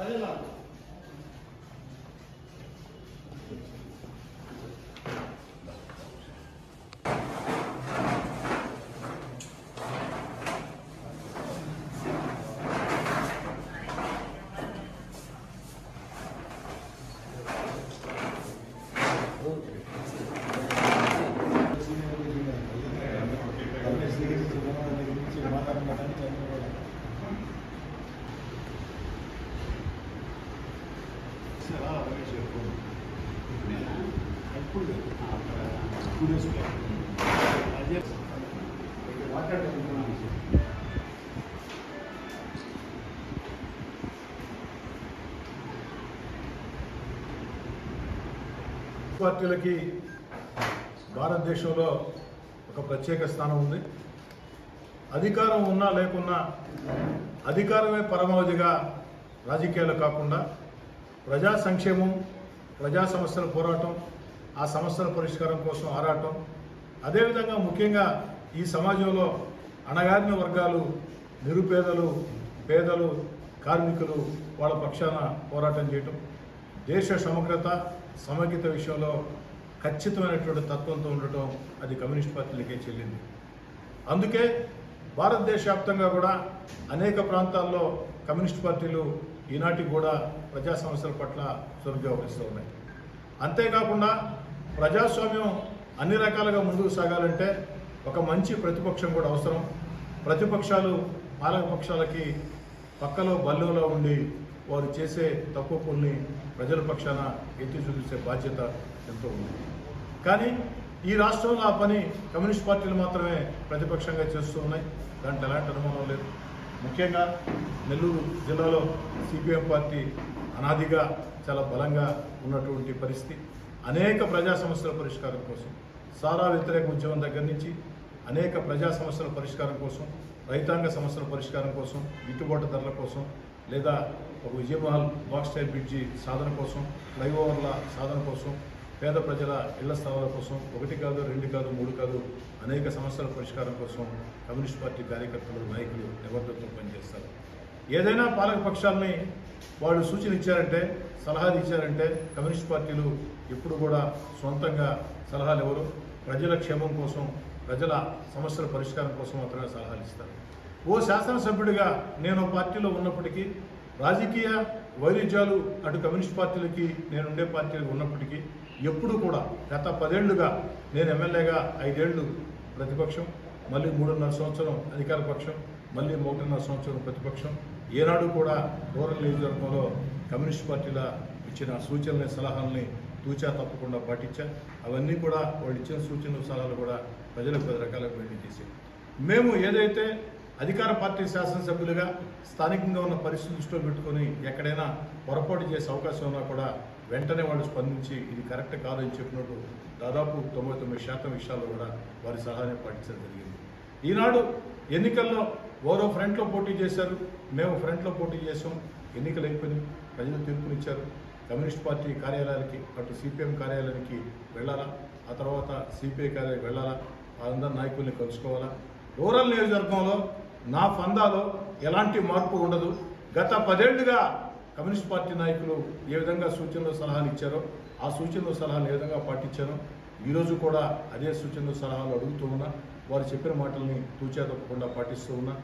Adelante. పార్టీలకి భారతదేశంలో ఒక ప్రత్యేక స్థానం ఉంది. అధికారం ఉన్నా లేకున్నా అధికారమే పరమావధిగా రాజకీయాలు కాకుండా ప్రజా సంక్షేమం ప్రజా సమస్యల పోరాటం ఆ సమస్యల పరిష్కారం కోసం ఆరాటం. అదేవిధంగా ముఖ్యంగా ఈ సమాజంలో అణగారిన వర్గాలు నిరుపేదలు పేదలు కార్మికులు వాళ్ళ పక్షాన పోరాటం చేయటం. దేశ సమగ్రత సమగ్రత విషయంలో ఖచ్చితమైనటువంటి తత్వంతో ఉండటం అది కమ్యూనిస్ట్ పార్టీలకే చెల్లింది. అందుకే భారతదేశ వ్యాప్తంగా కూడా అనేక ప్రాంతాల్లో కమ్యూనిస్ట్ పార్టీలు ఈనాటికి కూడా ప్రజా సమస్యల పట్ల చురుగ్గా వహిస్తూ ఉన్నాయి. అంతేకాకుండా ప్రజాస్వామ్యం అన్ని రకాలుగా ముందుకు సాగాలంటే ఒక మంచి ప్రతిపక్షం కూడా అవసరం. ప్రతిపక్షాలు పాలకపక్షాలకి పక్కలో బల్లోలో ఉండి వారు చేసే తప్పు పనుల్ని ప్రజల పక్షాన ఎత్తి చూపించే బాధ్యత ఎంతో ఉంది. కానీ ఈ రాష్ట్రంలో ఆ పని కమ్యూనిస్ట్ పార్టీలు మాత్రమే ప్రతిపక్షంగా చేస్తూ ఉన్నాయి. దాంట్లో ఎలాంటి అనుమానం లేదు. ముఖ్యంగా నెల్లూరు జిల్లాలో సిపిఎం పార్టీ అనాదిగా చాలా బలంగా ఉన్నటువంటి పరిస్థితి. అనేక ప్రజా సమస్యల పరిష్కారం కోసం సారా వ్యతిరేక ఉద్యమం దగ్గర నుంచి అనేక ప్రజా సమస్యల పరిష్కారం కోసం రైతాంగ సమస్యల పరిష్కారం కోసం గిట్టుబాటు ధరల కోసం లేదా ఒక విజయమహల్ బాక్స్టైర్ బ్రిడ్జి సాధన కోసం ఫ్లైఓవర్ల సాధన కోసం పేద ప్రజల ఇళ్ళ స్థలాల కోసం ఒకటి కాదు రెండు కాదు మూడు కాదు అనేక సమస్యల పరిష్కారం కోసం కమ్యూనిస్ట్ పార్టీ కార్యకర్తలు నాయకులు నిబద్ధతతో పనిచేస్తారు. ఏదైనా పాలక పక్షాలని వాళ్ళు సూచన ఇచ్చారంటే సలహాలు ఇచ్చారంటే కమ్యూనిస్ట్ పార్టీలు ఎప్పుడు కూడా సొంతంగా సలహాలు ఎవరు ప్రజల క్షేమం కోసం ప్రజల సమస్యల పరిష్కారం కోసం మాత్రమే సలహాలు ఇస్తారు ఓ శాసనసభ్యుడిగా నేను పార్టీలో ఉన్నప్పటికీ రాజకీయ వైరుధ్యాలు అటు కమ్యూనిస్ట్ పార్టీలకి నేను ఉండే పార్టీలు ఉన్నప్పటికీ ఎప్పుడు కూడా గత పదేళ్ళుగా నేను ఎమ్మెల్యేగా ఐదేళ్ళు ప్రతిపక్షం మళ్ళీ మూడున్నర సంవత్సరం అధికార పక్షం మళ్ళీ ఒకటిన్నర సంవత్సరం ప్రతిపక్షం ఏనాడు కూడా రూరల్ నియోజకవర్గంలో కమ్యూనిస్ట్ పార్టీల ఇచ్చిన సూచనలని సలహాలని తూచా తప్పకుండా పాటించా. అవన్నీ కూడా వాళ్ళు ఇచ్చిన సూచనలు సలహాలు కూడా ప్రజలకు పది రకాలుగా వెళ్ళి చేసాయి మేము ఏదైతే అధికార పార్టీ శాసనసభ్యులుగా స్థానికంగా ఉన్న పరిస్థితి దృష్టిలో పెట్టుకొని ఎక్కడైనా పొరపాటు చేసే అవకాశం ఉన్నా కూడా వెంటనే వాళ్ళు స్పందించి ఇది కరెక్ట్ కాదని చెప్పినట్టు దాదాపు తొంభై తొమ్మిది శాతం విషయాల్లో కూడా వారి సలహానే పాటించడం జరిగింది. ఈనాడు ఎన్నికల్లో ఓరో ఫ్రంట్లో పోటీ చేశారు. మేము ఫ్రంట్లో పోటీ చేసాం ఎన్నికలు అయిపోయినాయి ప్రజలు తీర్పునిచ్చారు. కమ్యూనిస్ట్ పార్టీ కార్యాలయాలకి అటు సిపిఎం కార్యాలయానికి వెళ్ళాలా? ఆ తర్వాత సిపిఐ కార్యాలయం వెళ్ళాలా? వాళ్ళందరూ నాయకుల్ని కలుసుకోవాలా? రూరల్ నియోజకవర్గంలో నా ఫందాలో ఎలాంటి మార్పు ఉండదు. గత పదేళ్ళుగా కమ్యూనిస్ట్ పార్టీ నాయకులు ఏ విధంగా సూచనలు సలహాలు ఇచ్చారో ఆ సూచనలు సలహాలు ఏ విధంగా పాటించారో ఈరోజు కూడా అదే సూచనలు సలహాలు అడుగుతూ ఉన్నా వారు చెప్పిన మాటల్ని తూచా తప్పకుండా పాటిస్తూ ఉన్నా.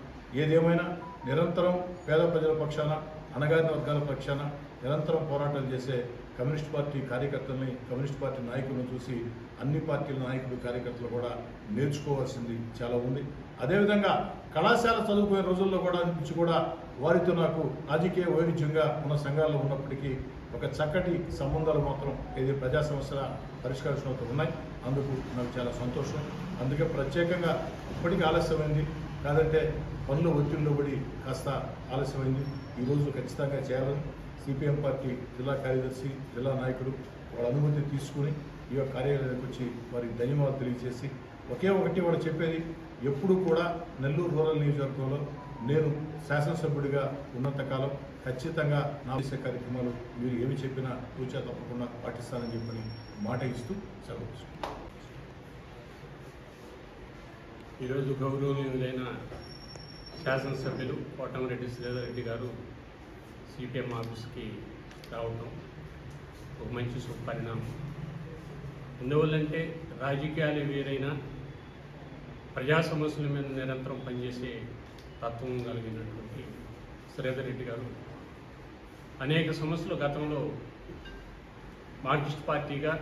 ఏదేమైనా నిరంతరం పేద ప్రజల పక్షాన అణగారిన వర్గాల పక్షాన నిరంతరం పోరాటాలు చేసే కమ్యూనిస్ట్ పార్టీ కార్యకర్తల్ని కమ్యూనిస్ట్ పార్టీ నాయకులను చూసి అన్ని పార్టీల నాయకులు కార్యకర్తలు కూడా నేర్చుకోవాల్సింది చాలా ఉంది. అదేవిధంగా కళాశాల చదువుకునే రోజుల్లో కూడా నుంచి కూడా వారితో నాకు రాజకీయ వైరుధ్యంగా ఉన్న సంఘాల్లో ఉన్నప్పటికీ ఒక చక్కటి సంబంధాలు మాత్రం ఏది ప్రజా సమస్యల పరిష్కరించడంతో ఉన్నాయి. అందుకు నాకు చాలా సంతోషం. అందుకే ప్రత్యేకంగా ఇప్పటికీ ఆలస్యమైంది. కాదంటే పనుల ఒత్తిడిలో పడి కాస్త ఆలస్యమైంది. ఈరోజు ఖచ్చితంగా చేయాలని సిపిఎం పార్టీ జిల్లా కార్యదర్శి జిల్లా నాయకుడు వాళ్ళ అనుమతి తీసుకుని ఈ యొక్క కార్యాలయానికి వచ్చి వారికి ధన్యవాదాలు తెలియజేసి ఒకే ఒకటి వాడు చెప్పేది ఎప్పుడు కూడా నెల్లూరు రూరల్ నియోజకవర్గంలో నేను శాసనసభ్యుడిగా ఉన్నంతకాలం ఖచ్చితంగా నా చేసే కార్యక్రమాలు మీరు ఏమి చెప్పినా తూచా తప్పకుండా పాటిస్తానని చెప్పని మాట ఇస్తూ సెలవు ఈరోజు గౌరవనీయులైన శాసనసభ్యులు కోటమిరెడ్డి శ్రీధర్ రెడ్డి గారు సిపిఎం ఆఫీస్కి రావడం ఒక మంచి సుపరిణామం ఎందువల్లంటే రాజకీయాలు వేరైనా ప్రజా సమస్యల మీద నిరంతరం పనిచేసే తత్వం కలిగినటువంటి శ్రీధర్ రెడ్డి గారు. అనేక సమస్యలు గతంలో మార్క్సిస్ట్ పార్టీగా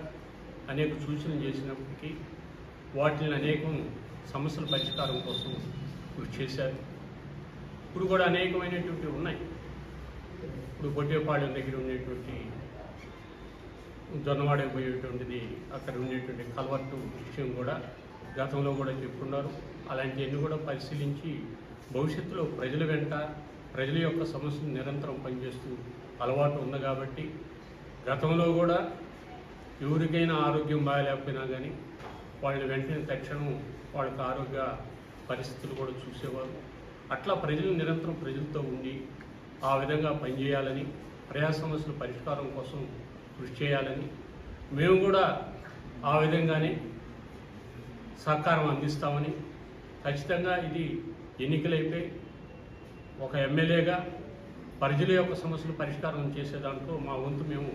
అనేక సూచనలు చేసినప్పటికీ వాటిని అనేకం సమస్యల పరిష్కారం కోసం కృషి చేశారు. ఇప్పుడు కూడా అనేకమైనటువంటి ఉన్నాయి. ఇప్పుడు బొడ్డేపాళెం దగ్గర ఉండేటువంటి జొన్నవాడకి పోయేటువంటిది అక్కడ ఉండేటువంటి కల్వర్టు విషయం కూడా గతంలో కూడా చెప్పుకున్నారు. అలాంటివన్నీ కూడా పరిశీలించి భవిష్యత్తులో ప్రజల వెంట ప్రజల యొక్క సమస్యలు నిరంతరం పనిచేస్తూ అలవాటు ఉంది కాబట్టి గతంలో కూడా ఎవరికైనా ఆరోగ్యం బాగాలేకపోయినా కానీ వాళ్ళని వెంటనే తక్షణం వాళ్ళకి ఆరోగ్య పరిస్థితులు కూడా చూసేవారు. అట్లా ప్రజలు నిరంతరం ప్రజలతో ఉండి ఆ విధంగా పనిచేయాలని ప్రజా సమస్యల పరిష్కారం కోసం కృషి చేయాలని మేము కూడా ఆ విధంగానే సహకారం అందిస్తామని ఖచ్చితంగా ఇది ఎన్నికలైపోయి ఒక ఎమ్మెల్యేగా ప్రజల యొక్క సమస్యలు పరిష్కారం చేసే దాంట్లో మా వంతు మేము